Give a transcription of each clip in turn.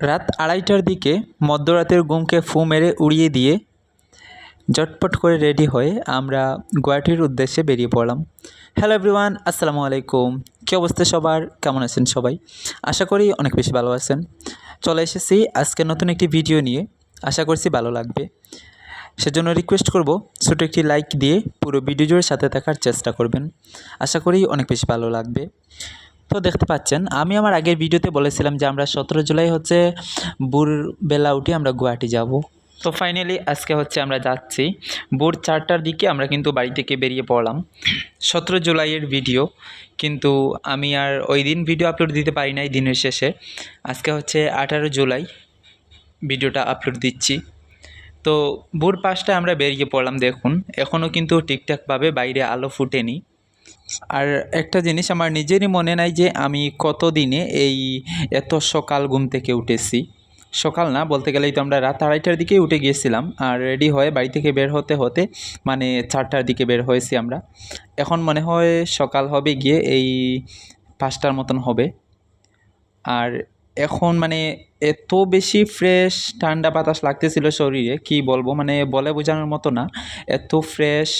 রাত আড়াইটার দিকে মধ্যরাতের ঘুমকে ফু মেরে উড়িয়ে দিয়ে জটপট করে রেডি হয়ে আমরা গুয়াহাটির উদ্দেশ্যে বেরিয়ে পড়লাম। হ্যালো এভরিওয়ান আসসালামু আলাইকুম। কী অবস্থা সবার? কেমন আছেন সবাই? আশা করি অনেক বেশি ভালো আছেন। চলে এসেছি আজকে নতুন একটি ভিডিও নিয়ে। আশা করছি ভালো লাগবে। সেজন্য রিকোয়েস্ট করব, ছোটো একটি লাইক দিয়ে পুরো ভিডিও জুড়ে সাথে থাকার চেষ্টা করবেন। আশা করি অনেক বেশি ভালো লাগবে। তো দেখতে পাচ্ছেন, আমি আমার আগের ভিডিওতে বলেছিলাম যে আমরা সতেরো জুলাই হচ্ছে ভোরবেলা উঠে আমরা গুয়াহাটি যাব। তো ফাইনালি আজকে হচ্ছে আমরা যাচ্ছি। ভোর চারটার দিকে আমরা কিন্তু বাড়ি থেকে বেরিয়ে পড়লাম। সতেরো জুলাইয়ের ভিডিও, কিন্তু আমি আর ওই দিন ভিডিও আপলোড দিতে পারি নাই দিনের শেষে। আজকে হচ্ছে আঠারো জুলাই, ভিডিওটা আপলোড দিচ্ছি। তো ভোর পাঁচটায় আমরা বেরিয়ে পড়লাম দেখুন এখনও কিন্তু ঠিকঠাকভাবে বাইরে আলো ফুটেনি। আর একটা জিনিস আমার নিজেরই মনে নাই যে আমি কত দিনে এই এত সকাল ঘুম থেকে উঠেছি। সকাল না, বলতে গেলেই তো আমরা রাত আড়াইটার দিকেই উঠে গিয়েছিলাম আর রেডি হয়ে বাড়ি থেকে বের হতে হতে মানে চারটার দিকে বের হয়েছি আমরা। এখন মনে হয় সকাল হবে গিয়ে এই পাঁচটার মতন হবে। আর এখন মানে এত বেশি ফ্রেশ ঠান্ডা বাতাস লাগতেছিল শরীরে, কি বলব? মানে বলে বোঝানোর মতো না। এত ফ্রেশ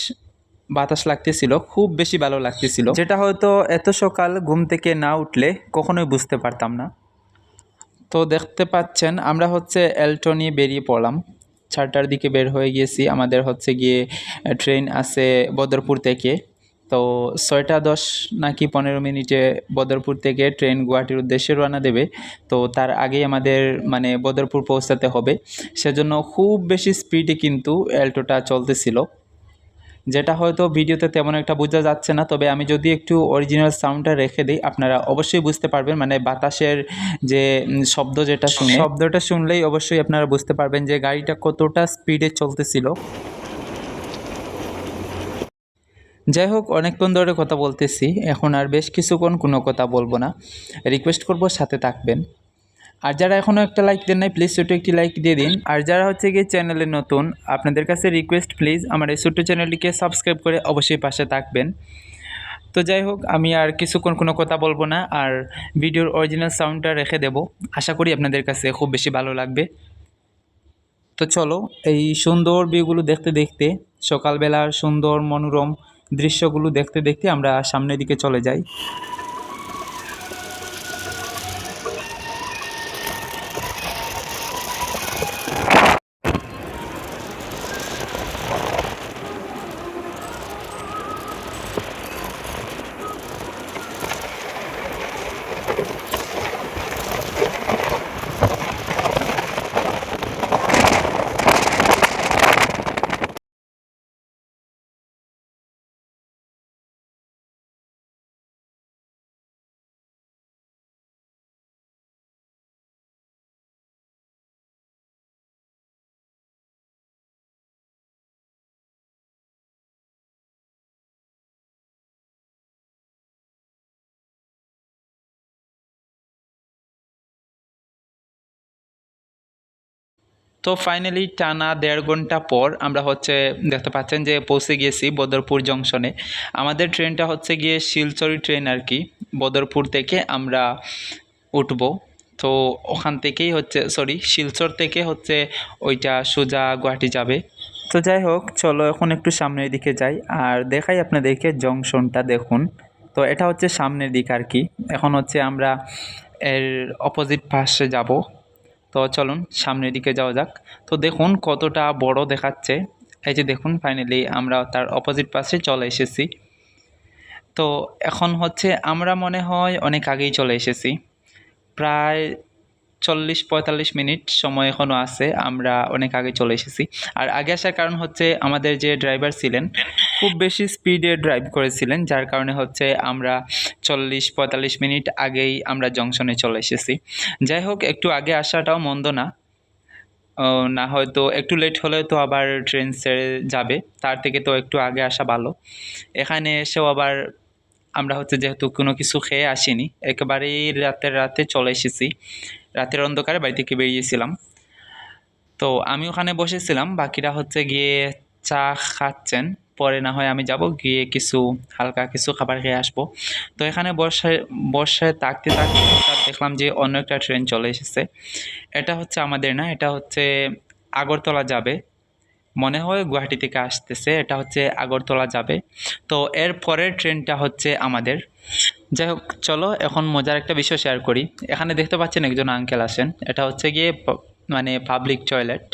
বাতাস লাগতেছিল খুব বেশি ভালো লাগতেছিল। যেটা হয়তো এত সকাল ঘুম থেকে না উঠলে কখনোই বুঝতে পারতাম না। তো দেখতে পাচ্ছেন আমরা হচ্ছে এলটনি বেরিয়ে পড়লাম। চারটার দিকে বের হয়ে গিয়েছি। আমাদের হচ্ছে গিয়ে ট্রেন আছে বদরপুর থেকে। তো ছয়টা দশ নাকি পনেরো মিনিটে বদরপুর থেকে ট্রেন গুয়াহাটির উদ্দেশ্যে রওনা দেবে। তো তার আগেই আমাদের মানে বদরপুর পৌঁছাতে হবে। সেজন্য খুব বেশি স্পিডে কিন্তু অ্যাল্টোটা চলতেছিল। যেটা হয়তো ভিডিওতে তেমন একটা বোঝা যাচ্ছে না তবে আমি যদি একটু অরিজিনাল সাউন্ডটা রেখে দিই আপনারা অবশ্যই বুঝতে পারবেন। মানে বাতাসের যে শব্দ যেটা শুনে শব্দটা শুনলেই অবশ্যই আপনারা বুঝতে পারবেন যে গাড়িটা কতটা স্পিডে চলতেছিল। যাই হোক অনেকক্ষণ ধরে কথা বলতেছি। এখন আর বেশ কিছুক্ষণ কোনো কথা বলব না। রিকোয়েস্ট করব সাথে থাকবেন। আর যারা এখনও একটা লাইক দেন নাই প্লিজ ছোটো একটি লাইক দিয়ে দিন। আর যারা হচ্ছে গিয়ে চ্যানেলে নতুন, আপনাদের কাছে রিকোয়েস্ট প্লিজ আমার এই ছোট্ট চ্যানেলটিকে সাবস্ক্রাইব করে অবশ্যই পাশে থাকবেন। তো যাই হোক, আমি আর কিছুক্ষণ কোনো কথা বলব না, আর ভিডিওর অরিজিনাল সাউন্ডটা রেখে দেব। আশা করি আপনাদের কাছে খুব বেশি ভালো লাগবে। তো চলো, এই সুন্দর ভিউগুলো দেখতে দেখতে, সকালবেলার সুন্দর মনোরম দৃশ্যগুলো দেখতে দেখতে আমরা সামনের দিকে চলে যাই। তো ফাইনালি টানা দেড় ঘণ্টা পর আমরা হচ্ছে দেখতে পাচ্ছেন যে পৌঁছে গিয়েছি বদরপুর জংশনে আমাদের ট্রেনটা হচ্ছে গিয়ে শিলচরি ট্রেন আর কি। বদরপুর থেকে আমরা উঠব। তো ওখান থেকেই হচ্ছে সরি শিলচর থেকে হচ্ছে ওইটা সোজা গুয়াহাটি যাবে। তো যাই হোক, চলো এখন একটু সামনের দিকে যাই। আর দেখাই আপনাদেরকে জংশনটা দেখুন। তো এটা হচ্ছে সামনের দিক আর কি। এখন হচ্ছে আমরা এর অপোজিট পাশে যাব। তো চলুন সামনের দিকে যাওয়া যাক। তো দেখুন কতটা বড় দেখাচ্ছে। এই যে দেখুন ফাইনালি আমরা তার অপোজিট পাশে চলে এসেছি। তো এখন হচ্ছে আমরা মনে হয় অনেক আগেই চলে এসেছি। প্রায় চল্লিশ পঁয়তাল্লিশ মিনিট সময় এখনও আছে, আমরা অনেক আগে চলে এসেছি। আর আগে আসার কারণ হচ্ছে আমাদের যে ড্রাইভার ছিলেন, খুব বেশি স্পিডে ড্রাইভ করেছিলেন, যার কারণে হচ্ছে আমরা চল্লিশ পঁয়তাল্লিশ মিনিট আগেই আমরা জংশনে চলে এসেছি। যাই হোক, একটু আগে আসাটাও মন্দ না। না হয়তো একটু লেট হলে তো আবার ট্রেন ছেড়ে যাবে, তার থেকে তো একটু আগে আসা ভালো। এখানে এসেও আবার আমরা হচ্ছে যেহেতু কোনো কিছু খেয়ে আসিনি, একেবারেই রাতের রাতে চলে এসেছি। রাতের অন্ধকারে বাড়ি থেকে বেরিয়েছিলাম। তো আমি ওখানে বসেছিলাম, বাকিরা হচ্ছে গিয়ে চা খাচ্ছেন, পরে না হয় আমি যাব, গিয়ে কিছু হালকা কিছু খাবার খেয়ে আসব। তো এখানে বর্ষায় বর্ষায় থাকতে হঠাৎ দেখলাম যে অন্য একটা ট্রেন চলে এসেছে। এটা হচ্ছে আমাদের না, এটা হচ্ছে আগরতলা যাবে। মনে হয় গুয়াহাটি থেকে আসতেছে, এটা হচ্ছে আগরতলা যাবে। তো এর পরের ট্রেনটা হচ্ছে আমাদের। যাই হোক চলো, এখন মজার একটা বিষয় শেয়ার করি। এখানে দেখতে পাচ্ছেন একজন আঙ্কেল আসেন এটা হচ্ছে গিয়ে মানে পাবলিক টয়লেট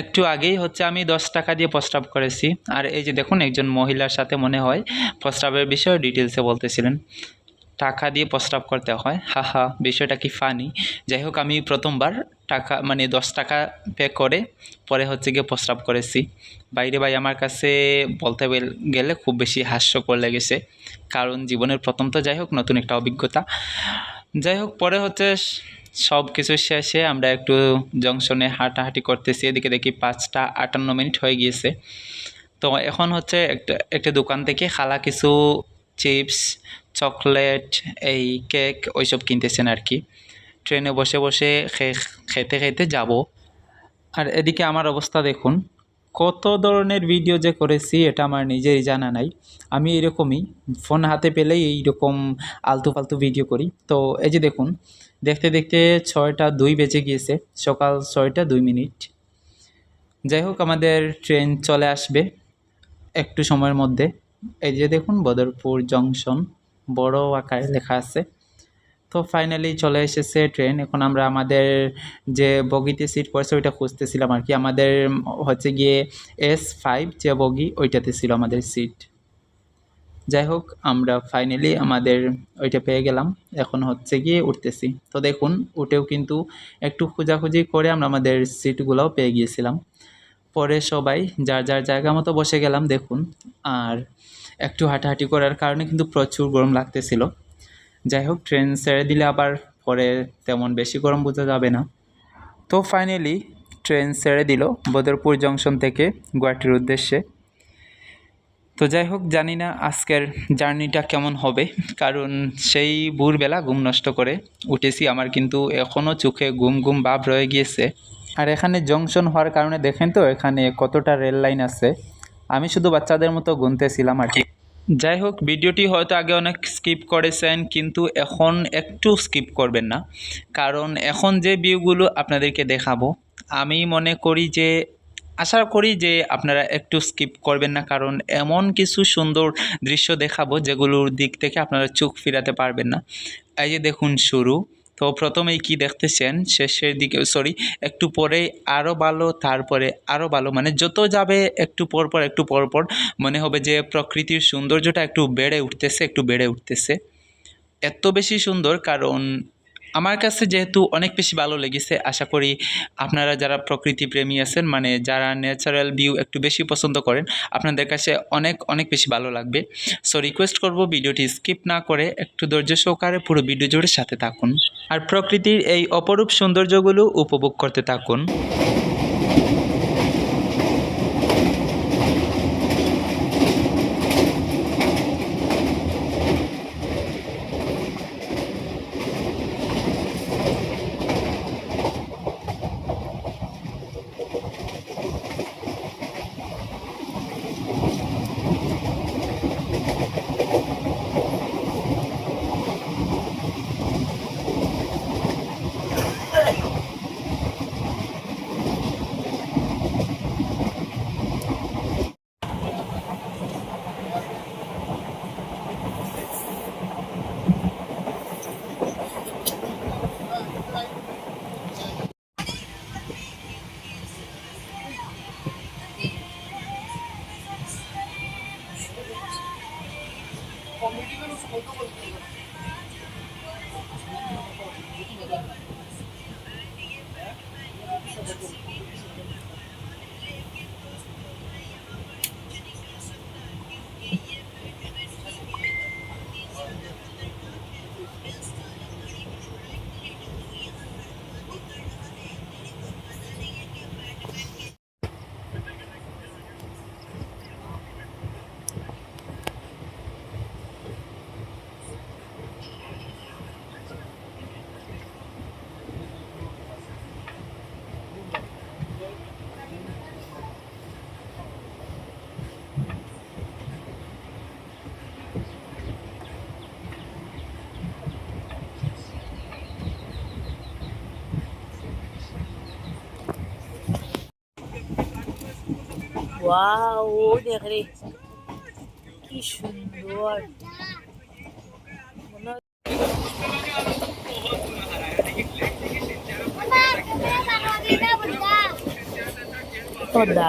একটু আগেই হচ্ছে আমি দশ টাকা দিয়ে প্রস্তাব করেছি। আর এই যে দেখুন, একজন মহিলার সাথে মনে হয় প্রস্তাবের বিষয়ে ডিটেলসে বলতেছিলেন। টাকা দিয়ে প্রস্রাব করতে হয়। হা হা বিষয়টা কি ফানি যাই হোক আমি প্রথমবার টাকা মানে দশ টাকা পে করে, পরে হচ্ছে গিয়ে প্রস্রাব করেছি। বাইরে ভাই আমার কাছে বলতে গেলে খুব বেশি হাস্যকর লেগেছে। কারণ জীবনের প্রথম তো যাই হোক নতুন একটা অভিজ্ঞতা। যাই হোক পরে হচ্ছে সব কিছু শেষে আমরা একটু জংশনে হাঁটাহাঁটি করতেছি। এদিকে দেখি পাঁচটা আটান্ন মিনিট হয়ে গিয়েছে। তো এখন হচ্ছে একটা একটা দোকান থেকে খালা কিছু চিপস চকলেট এই কেক ওইসব কিনতেছেন আর কি ট্রেনে বসে বসে খেতে খেতে যাব। আর এদিকে আমার অবস্থা দেখুন, কত ধরনের ভিডিও যে করেছি, এটা আমার নিজেরই জানা নাই। আমি এরকমই ফোন হাতে পেলেই এইরকম আলতু ফালতু ভিডিও করি। তো এই যে দেখুন, দেখতে দেখতে ছয়টা দুই বেজে গিয়েছে, সকাল ছয়টা দুই মিনিট। যাই হোক, আমাদের ট্রেন চলে আসবে, একটু সময়ের মধ্যে। এই যে দেখুন, বদরপুর জংশন বড় আকারে লেখা আছে। তো ফাইনালি চলে এসেছে ট্রেন এখন আমরা আমাদের যে বগিতে সিট পড়েছে ওইটা খুঁজতেছিলাম আর কি। আমাদের হচ্ছে গিয়ে এস ফাইভ যে বগি, ওইটাতে ছিল আমাদের সিট যাই হোক, আমরা ফাইনালি আমাদের ওইটা পেয়ে গেলাম। এখন হচ্ছে গিয়ে উঠতেছি। তো দেখুন, উঠেও কিন্তু একটু খোঁজাখুঁজি করে আমরা আমাদের সিটগুলোও পেয়ে গিয়েছিলাম। পরে সবাই যার যার জায়গা মতো বসে গেলাম, দেখুন। আর একটু হাঁটাহাঁটি করার কারণে কিন্তু প্রচুর গরম লাগতেছিল। যাই হোক ট্রেন ছেড়ে দিলে আবার পরে তেমন বেশি গরম বোঝা যাবে না। তো ফাইনালি ট্রেন ছেড়ে দিল বদরপুর জংশন থেকে গুয়াহাটির উদ্দেশ্যে। তো যাই হোক, জানি না আজকের জার্নিটা কেমন হবে, কারণ সেই ভোরবেলা ঘুম নষ্ট করে উঠেছি আমার কিন্তু এখনও চোখে ঘুম ঘুম ভাব রয়ে গিয়েছে। আর এখানে জংশন হওয়ার কারণে দেখেন তো, এখানে কতটা রেল লাইন আছে। আমি শুধু বাচ্চাদের মতো গুনতেছিলাম আর কি। যাই হোক ভিডিওটি হয়তো আগে অনেক স্কিপ করেছেন, কিন্তু এখন একটু স্কিপ করবেন না। কারণ এখন যে ভিউগুলো আপনাদেরকে দেখাবো, আমি মনে করি যে, আশা করি যে আপনারা একটু স্কিপ করবেন না, কারণ এমন কিছু সুন্দর দৃশ্য দেখাবো, যেগুলোর দিক থেকে আপনারা চোখ ফিরাতে পারবেন না। এই যে দেখুন, শুরু। তো প্রথমেই কি দেখতেছেন? শেষের দিকে সরি একটু পরে আরও ভালো, তারপরে আরও ভালো মানে যত যাবে একটু পর পর, একটু পর পর, মনে হবে যে প্রকৃতির সৌন্দর্যটা একটু বেড়ে উঠতেছে, একটু বেড়ে উঠতেছে। এত বেশি সুন্দর, কারণ আমার কাছে যেহেতু অনেক বেশি ভালো লেগেছে, আশা করি আপনারা যারা প্রকৃতি প্রেমী আছেন মানে যারা ন্যাচারাল ভিউ একটু বেশি পছন্দ করেন, আপনাদের কাছে অনেক অনেক বেশি ভালো লাগবে। সো রিকোয়েস্ট করব ভিডিওটি স্কিপ না করে একটু ধৈর্য সহকারে পুরো ভিডিও জুড়ে সাথে থাকুন। আর প্রকৃতির এই অপরূপ সৌন্দর্যগুলো উপভোগ করতে থাকুন। ওয়াও ও দেখ রে কি সুন্দর মনে হয় পদ্মা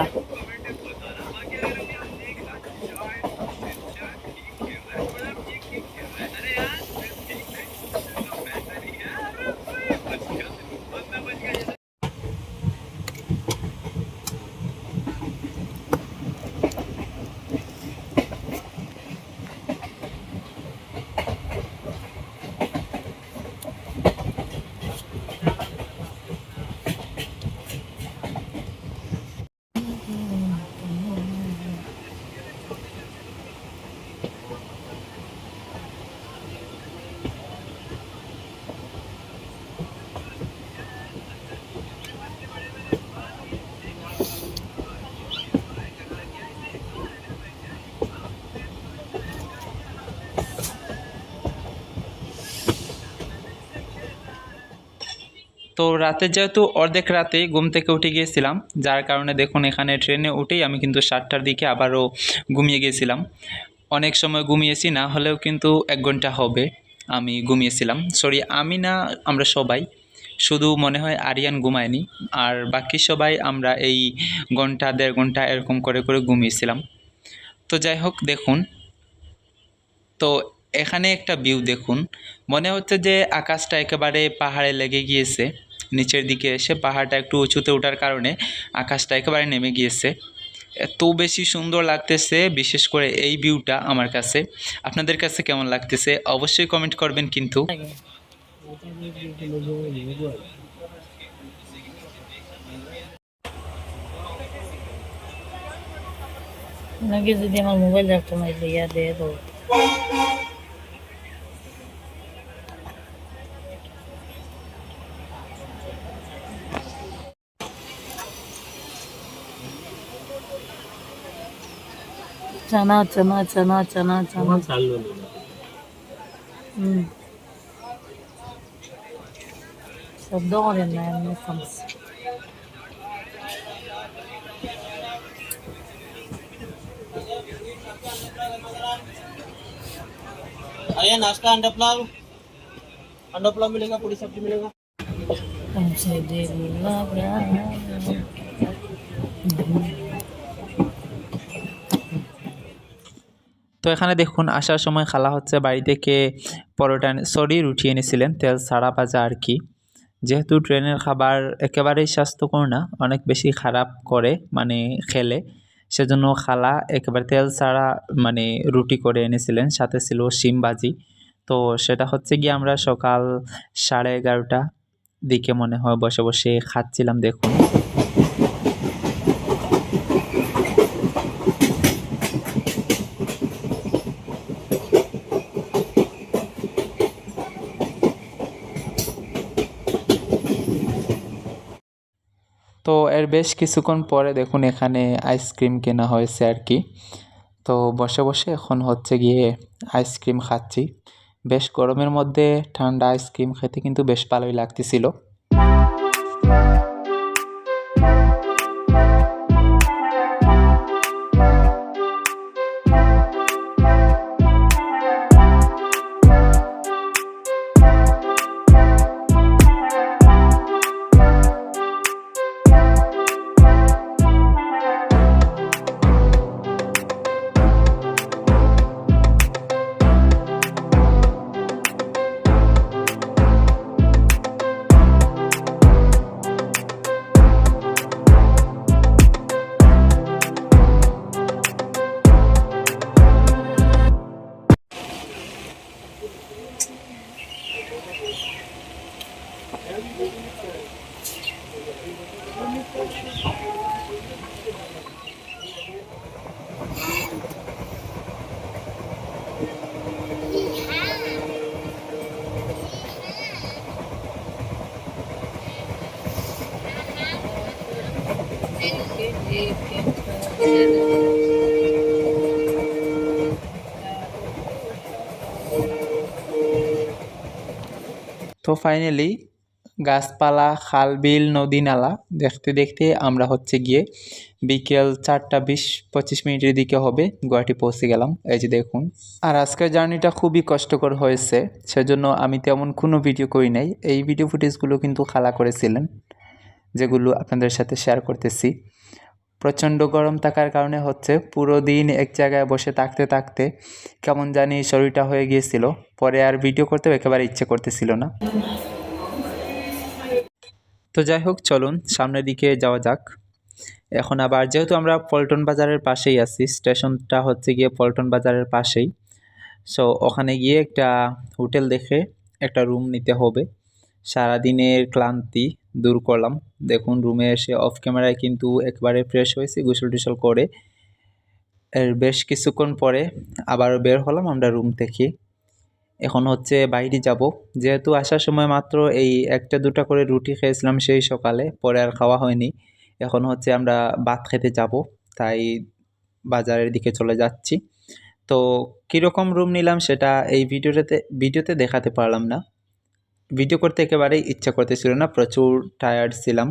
তো রাতে যেহেতু অর্ধেক রাতে ঘুম থেকে উঠে গিয়েছিলাম, যার কারণে দেখুন এখানে ট্রেনে উঠেই আমি কিন্তু সাতটার দিকে আবারও ঘুমিয়ে গিয়েছিলাম অনেক সময় ঘুমিয়েছি, না হলেও কিন্তু এক ঘণ্টা হবে আমি ঘুমিয়েছিলাম। সরি আমি না, আমরা সবাই। শুধু মনে হয় আরিয়ান ঘুমায়নি, আর বাকি সবাই আমরা এই ঘণ্টা, দেড় ঘণ্টা এরকম করে করে ঘুমিয়েছিলাম। তো যাই হোক, দেখুন। তো এখানে একটা ভিউ দেখুন। মনে হচ্ছে যে আকাশটা একেবারে পাহাড়ে লেগে গিয়েছে। নিচের দিকে এসে পাহাড়টা একটু উঁচুতে ওঠার কারণে আকাশটা একেবারে নেমে গিয়েছে। এত বেশি সুন্দর লাগতেছে, বিশেষ করে এই ভিউটা আমার কাছে। আপনাদের কাছে কেমন লাগতেছে? অবশ্যই কমেন্ট করবেন কিন্তু। যদি আমার মোবাইল चना चना चना चना चना। हम्म। शब्दों अरे नाश्ता अंडा पुलाव। अंडा पुलाव मिलेगा पूरी सब्ज़ी मिलेगा। हमसे दे बोला प्यार তো এখানে দেখুন, আসার সময় খালা হচ্ছে বাড়ি থেকে পরোটা সরি, রুটি এনেছিলেন, তেল ছাড়া ভাজা আর কি। যেহেতু ট্রেনের খাবার একেবারেই স্বাস্থ্যকর না, অনেক বেশি খারাপ করে মানে খেলে, সেজন্য খালা একেবারে তেল ছাড়া মানে রুটি করে এনেছিলেন, সাথে ছিল শিম ভাজি। তো সেটা হচ্ছে গিয়ে আমরা সকাল সাড়ে এগারোটা দিকে মনে হয় বসে বসে খাচ্ছিলাম, দেখুন তো এর বেশ কিছুক্ষণ পরে দেখুন এখানে আইসক্রিম কেনা হয়েছে আর কি। তো বসে বসে এখন হচ্ছে গিয়ে আইসক্রিম খাচ্ছি। বেশ গরমের মধ্যে ঠান্ডা আইসক্রিম খেতে কিন্তু বেশ ভালোই লাগতেছিল। তো ফাইনালি গাছপালা, খাল, বিল, নদী, নালা দেখতে দেখতে আমরা হচ্ছে গিয়ে বিকেল চারটা বিশ পঁচিশ মিনিটের দিকে হবে, গুয়াহাটি পৌঁছে গেলাম। এই যে দেখুন। আর আজকের জার্নিটা খুবই কষ্টকর হয়েছে, সেজন্য আমি তেমন কোনো ভিডিও করি নাই। এই ভিডিও ফুটেজগুলো কিন্তু খালা করেছিলেন, যেগুলো আপনাদের সাথে শেয়ার করতেছি। প্রচণ্ড গরম থাকার কারণে হচ্ছে পুরো দিন এক জায়গায় বসে থাকতে থাকতে কেমন জানি শরীরটা হয়ে গিয়েছিল। পরে আর ভিডিও করতেও একেবারে ইচ্ছে করতেছিল না। তো যাই হোক, চলুন সামনের দিকে যাওয়া যাক। এখন আবার যেহেতু আমরা পল্টন বাজারের পাশেই আছি, স্টেশনটা হচ্ছে গিয়ে পল্টন বাজারের পাশেই। সো ওখানে গিয়ে একটা হোটেল দেখে একটা রুম নিতে হবে। সারাদিনের ক্লান্তি দূর করলাম। দেখুন রুমে এসে অফ ক্যামেরায় কিন্তু একবারে ফ্রেশ হয়েছি গোসল টোসল করে। এর বেশ কিছুক্ষণ পরে আবারও বের হলাম আমরা রুম থেকে। এখন হচ্ছে বাইরে যাব। যেহেতু আসার সময় মাত্র এই একটা দুটা করে রুটি খেয়েছিলাম সেই সকালে, পরে আর খাওয়া হয়নি। এখন হচ্ছে আমরা ভাত খেতে যাব, তাই বাজারের দিকে চলে যাচ্ছি। তো কীরকম রুম নিলাম সেটা এই ভিডিওটাতে ভিডিওতে দেখাতে পারলাম না। ভিডিও করতে একেবারেই ইচ্ছা করতেছিল না, প্রচুর টায়ার্ড ছিলাম।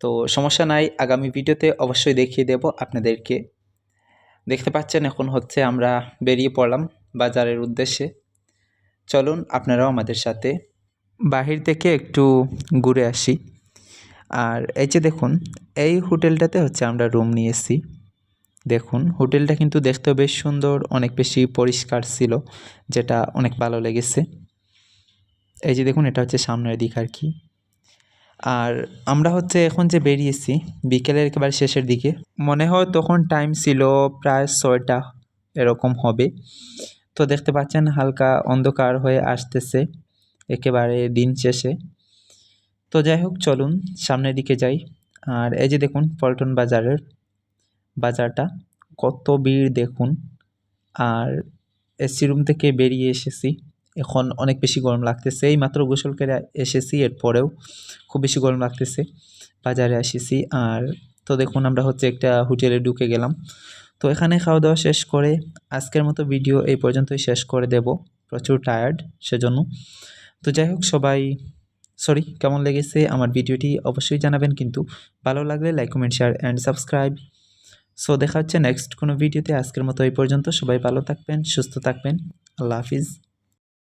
তো সমস্যা নাই, আগামী ভিডিওতে অবশ্যই দেখিয়ে দেব আপনাদেরকে। দেখতে পাচ্ছেন এখন হচ্ছে আমরা বেরিয়ে পড়লাম বাজারের উদ্দেশ্যে। চলুন আপনারাও আমাদের সাথে বাহির থেকে একটু ঘুরে আসি। আর এই যে দেখুন, এই হোটেলটাতে হচ্ছে আমরা রুম নিয়েছি। দেখুন, হোটেলটা কিন্তু দেখতেও বেশ সুন্দর, অনেক বেশি পরিষ্কার ছিল, যেটা অনেক ভালো লেগেছে। এই যে দেখুন, এটা হচ্ছে সামনের দিক আর কি। আর আমরা হচ্ছে এখন যে বেরিয়েছি, বিকেলের একেবারে শেষের দিকে, মনে হয় তখন টাইম ছিল প্রায় ছয়টা এরকম হবে। তো দেখতে পাচ্ছেন, হালকা অন্ধকার হয়ে আসতেছে একেবারে দিন শেষে। তো যাই হোক, চলুন সামনের দিকে যাই। আর এই যে দেখুন, পল্টন বাজারের বাজারটা, কত ভিড় দেখুন। আর এসি রুম থেকে বেরিয়ে এসেছি। এখন অনেক বেশি গরম লাগতেছে। এই মাত্র গোসল করে এসেছি, এরপরেও খুব বেশি গরম লাগতেছে। বাজারে এসেছি আর তো দেখুন আমরা হচ্ছে একটা হোটেলে ঢুকে গেলাম। তো এখানে খাওয়া দাওয়া শেষ করে আজকের মতো ভিডিও এই পর্যন্তই শেষ করে দেব। প্রচুর টায়ার্ড সেজন্য। তো যাই হোক সবাই সরি কেমন লেগেছে আমার ভিডিওটি অবশ্যই জানাবেন কিন্তু ভালো লাগলে like comment share and subscribe so দেখা হচ্ছে নেক্সট কোনো ভিডিওতে। আজকের মতো এই পর্যন্ত। সবাই ভালো থাকবেন, সুস্থ থাকবেন। আল্লাহ হাফিজ।